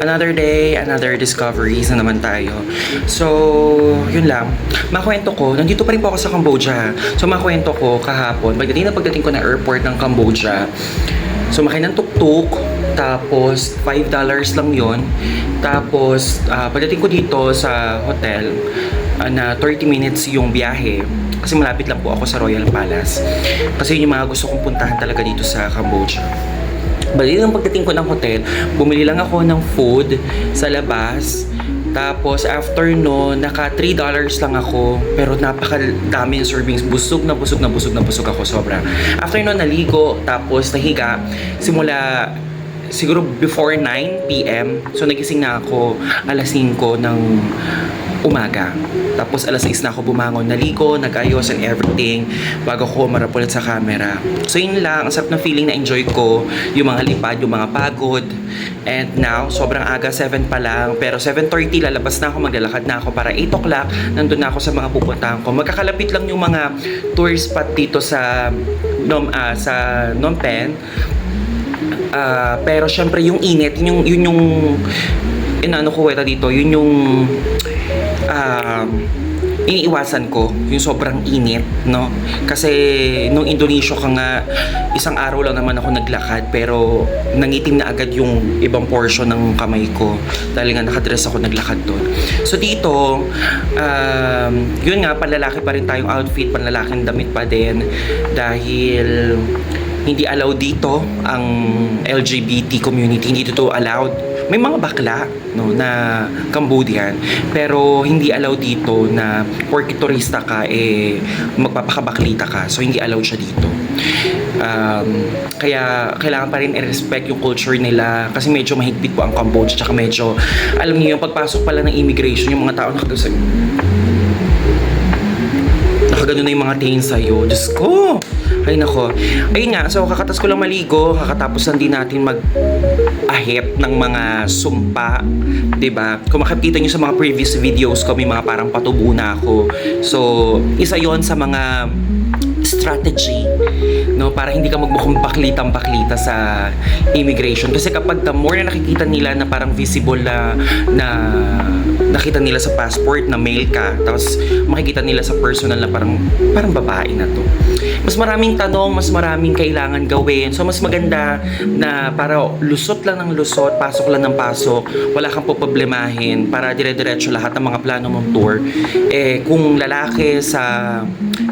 Another day, another discoveries na naman tayo. So, yun lang. Makwento ko, nandito pa rin po ako sa Cambodia. So, makwento ko kahapon, pagdating na pagdating ko ng airport ng Cambodia, sumakay ng tuk-tuk, tapos $5 lang yon Tapos, ah, pagdating ko dito sa hotel, ah, na 30 minutes yung biyahe, kasi malapit lang po ako sa Royal Palace. Kasi yun yung mga gusto kong puntahan talaga dito sa Cambodia. Bali ng pagdating ko ng hotel, bumili lang ako ng food sa labas. Tapos after no, naka $3 lang ako. Pero napakadami ng servings. Busog na busog na busog na busog ako sobra. After no, naligo. Tapos nahiga. Simula siguro before 9 p.m. So nagising na ako alas 5 ng umaga. Tapos alas 6 na ako bumangon, naligo, nag-ayos and everything bago ko umarap ulit sa camera. So yun lang, ang sarap na feeling na enjoy ko yung mga lipad, yung mga pagod. And now, sobrang aga, 7 pa lang. Pero 7.30, lalabas na ako, maglalakad na ako para 8 o'clock, nandun na ako sa mga pupuntahan ko. Magkakalapit lang yung mga tourist spot dito sa Nom, ah, sa Phnom Penh. Ah, pero syempre yung init, yun yung yun yung inano ko weta dito, yun yung um, iniiwasan ko yung sobrang init, no? Kasi nung Indonesia ka nga, isang araw lang naman ako naglakad pero nangitim na agad yung ibang portion ng kamay ko dahil nga nakadress ako naglakad doon. So dito, um, yun nga, panlalaki pa rin tayong outfit, panlalaking damit pa din dahil hindi allowed dito ang LGBT community, hindi dito allowed may mga bakla no na Cambodian pero hindi allowed dito na porky turista ka eh magpapakabaklita ka. So hindi allowed siya dito. Um, kaya kailangan pa rin i-respect yung culture nila kasi medyo mahigpit po ang Cambodia tsaka medyo alam niyo yung pagpasok pala ng immigration yung mga tao nakagasa nakagano na yung mga tingin sa'yo. Diyos ko ay nako. Ayun nga, so kakatas ko lang maligo, kakatapos lang natin mag ahip ng mga sumpa, 'di ba? Kung makikita niyo sa mga previous videos ko, may mga parang patubo na ako. So, isa 'yon sa mga strategy no para hindi ka magmukhang baklitang baklita sa immigration kasi kapag the more na nakikita nila na parang visible na na nakita nila sa passport na male ka tapos makikita nila sa personal na parang parang babae na to mas maraming tanong mas maraming kailangan gawin. So mas maganda na para lusot lang ng lusot pasok lang ng pasok wala kang poproblemahin para dire-diretso lahat ng mga plano mong tour. Eh kung lalaki sa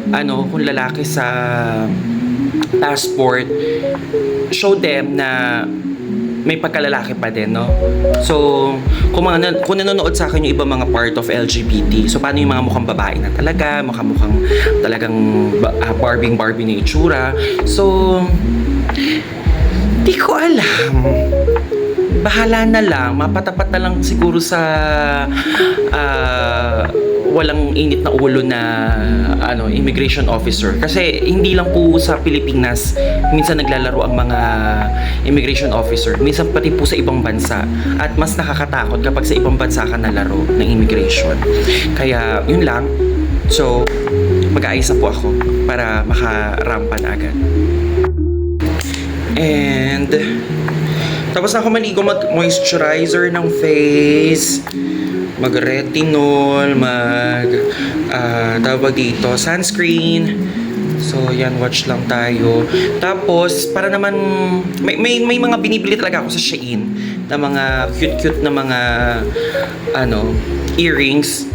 ano kung lalaki sa passport show them na may pagkalalaki pa din, no? So, kung, mga, kung nanonood sa akin yung ibang mga part of LGBT, so paano yung mga mukhang babae na talaga, mukhang-mukhang talagang uh, barbing-barbie na itsura. So, di ko alam. Bahala na lang, mapatapat na lang siguro sa walang init na ulo na ano immigration officer. Kasi hindi lang po sa Pilipinas minsan naglalaro ang mga immigration officer. Minsan pati po sa ibang bansa. At mas nakakatakot kapag sa ibang bansa ka nalaro ng immigration. Kaya yun lang. So mag-aayos na po ako para makarampa na agad. And tapos ako maligo mag-moisturizer ng face mag-retinol, mag uh, tawag dito, sunscreen. So, yan, watch lang tayo. Tapos, para naman, may, may, may mga binibili talaga ako sa Shein na mga cute-cute na mga, ano, earrings.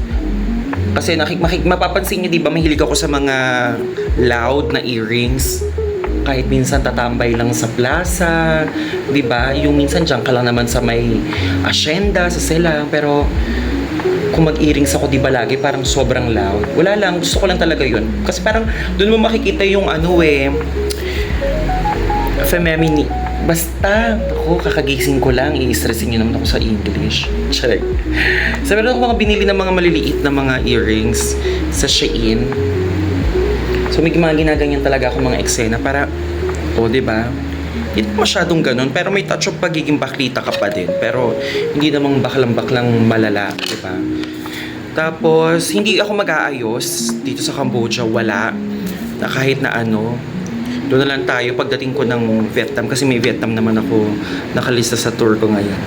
Kasi nakik, makik, mapapansin niyo, di ba, mahilig ako sa mga loud na earrings kahit minsan tatambay lang sa plaza, 'di ba? Yung minsan diyan ka lang naman sa may asyenda, sa sela, pero kung mag-earrings ako, di ba lagi parang sobrang loud. Wala lang, gusto ko lang talaga yun. Kasi parang doon mo makikita yung ano eh, feminine. Basta, ako, kakagising ko lang, i-stressin nyo naman ako sa English. Check. So, meron ako mga binili ng mga maliliit na mga earrings sa Shein. So, may mga ginaganyan talaga ako mga eksena para, o, oh, di ba? Hindi masyadong ganun, pero may touch of pagiging baklita ka pa din. Pero, hindi namang baklang-baklang malala, di ba? Tapos, hindi ako mag-aayos dito sa Cambodia, wala. Na kahit na ano, doon na lang tayo pagdating ko ng Vietnam kasi may Vietnam naman ako nakalista sa tour ko ngayon.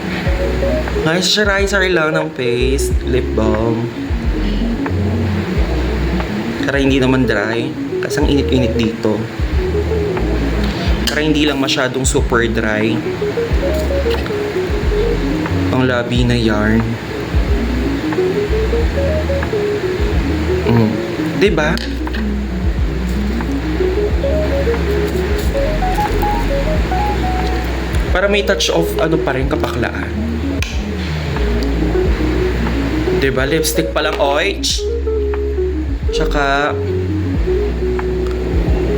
Moisturizer lang ng face, lip balm. Para hindi naman dry. Kasi ang init-init dito. Para hindi lang masyadong super dry. Ang labi na yarn. Mm. 'Di ba? Para may touch of ano pa rin kapaklaan. 'Di ba? Lipstick pa lang oich. Tsaka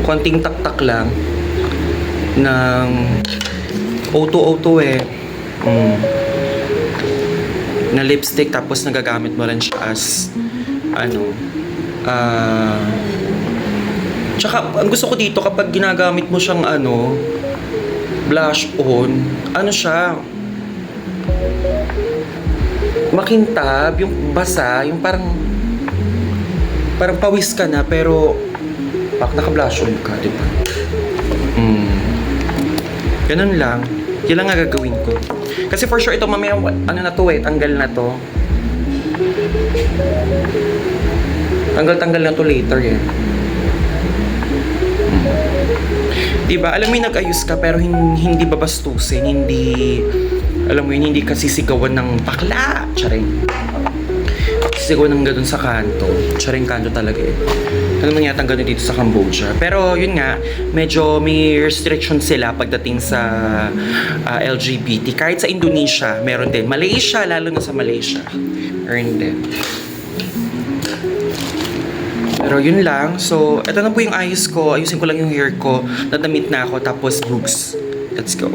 konting taktak lang ng auto-auto eh. Mm. Na lipstick tapos nagagamit mo rin siya as ano ah Tsaka, ang gusto ko dito kapag ginagamit mo siyang ano, blush on, ano siya, makintab, yung basa, yung parang, parang pawis ka na, pero, pak naka-blush on ka, di ba? Mm. Ganun lang. Yan lang nga gagawin ko. Kasi for sure, ito mamaya, ano na to eh, tanggal na to. Tanggal-tanggal na to later eh. Diba? Alam mo yung nag-ayos ka pero hin- hindi babastusin, hindi alam mo yun, hindi kasi sigawan ng bakla. Charing. Sigawan ng ganun sa kanto. Charing kanto talaga eh. Ano man yata ang ganun dito sa Cambodia. Pero yun nga, medyo may restriction sila pagdating sa ah, LGBT. Kahit sa Indonesia, meron din. Malaysia, lalo na sa Malaysia. Meron din. Pero yun lang. So, ito na po yung ayos ko. Ayusin ko lang yung hair ko. Nadamit na ako. Tapos, books. Let's go.